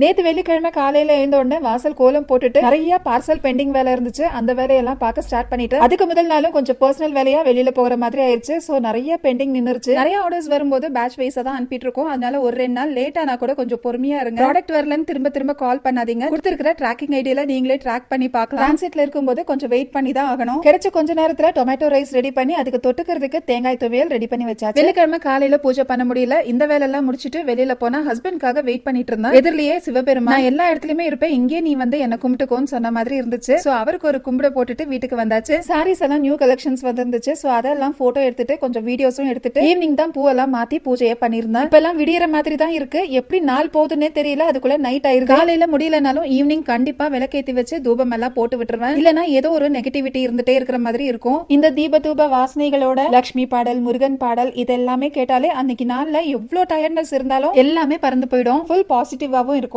நேத்து வெள்ளிக்கிழமை காலையில எழுந்த உடனே வாசல் கோலம் போட்டுட்டு நிறைய பார்சல் பெண்டிங் வேலை இருந்துச்சு. அந்த வேலையெல்லாம் பார்க்க ஸ்டார்ட் பண்ணிட்டு அதுக்கு முதல் நாளும் கொஞ்சம் பர்சனல் வேலையா வெளியில போகிற மாதிரி ஆயிருச்சு. சோ நிறைய பெண்டிங் நின்னுருச்சு. நிறைய ஆர்டர்ஸ் வரும்போது பேட்ச் வைஸா தான் அனுப்பிட்டு இருக்கோம். அதனால ஒரு ரெண்டு நாள் லேட் ஆனா கூட கொஞ்சம் பொறுமையா இருங்க. ப்ராடக்ட் வரலன்னு திரும்ப திரும்ப கால் பண்ணாதீங்க. கொடுத்துருக்கிற ட்ராக்கிங் ஐடியில நீங்களே ட்ராக் பண்ணி பார்க்கலாம். டிரான்சிட்ல இருக்கும்போது கொஞ்சம் வெயிட் பண்ணி தான் ஆகணும். கிடைச்ச கொஞ்ச நேரத்துல டொமேட்டோ ரைஸ் ரெடி பண்ணி அதுக்கு தொட்டுக்கிறதுக்கு தேங்காய் துவையல் ரெடி பண்ணி வச்சாச்சு. வெள்ளிக்கிழமை காலையில பூஜை பண்ண முடியல. இந்த வேலை எல்லாம் முடிச்சிட்டு வெளியில போனா ஹஸ்பண்ட்காக வெயிட் பண்ணிட்டு இருந்தேன். எதிரிலேயே சிவபெருமான். நான் எல்லா இடத்துலயுமே இருப்பேன். இங்கே நீ வந்து என்ன கும்பிட்டுக்கோன்னு சொன்ன மாதிரி இருந்துச்சு. சோ அவருக்கு ஒரு கும்பிட போட்டுட்டு வீட்டுக்கு வந்தாச்சு. சாரீஸ் எல்லாம் நியூ கலெக்ஷன்ஸ் வந்திருந்துச்சு. சோ அதெல்லாம் போட்டோ எடுத்துட்டு கொஞ்சம் வீடியோஸும் எடுத்துட்டு ஈவினிங் தான் பூவெல்லாம் மாத்தி பூஜையை பண்ணிருந்தேன் இப்ப எல்லாம் விடியற மாதிரி தான் இருக்கு. எப்படி நாள் போகுதுன்னே தெரியல. அதுக்குள்ள நைட் ஆயிருக்கு காலையில முடியலனாலும் ஈவினிங் கண்டிப்பா விளக்கேத்தி வச்சு தூபம் எல்லாம் போட்டு விட்டுருவேன். இல்லனா ஏதோ ஒரு நெகட்டிவிட்டி இருந்துட்டே இருக்கிற மாதிரி இருக்கும். இந்த தீப தூப வாசனைகளோட லக்ஷ்மி பாடல் முருகன் பாடல் இது எல்லாமே கேட்டாலே அன்னைக்கு நாள்ல எவ்வளவு டயர்ட்னஸ் இருந்தாலும் எல்லாமே பறந்து போயிடும். ஃபுல் பாசிட்டிவாவும் இருக்கும்.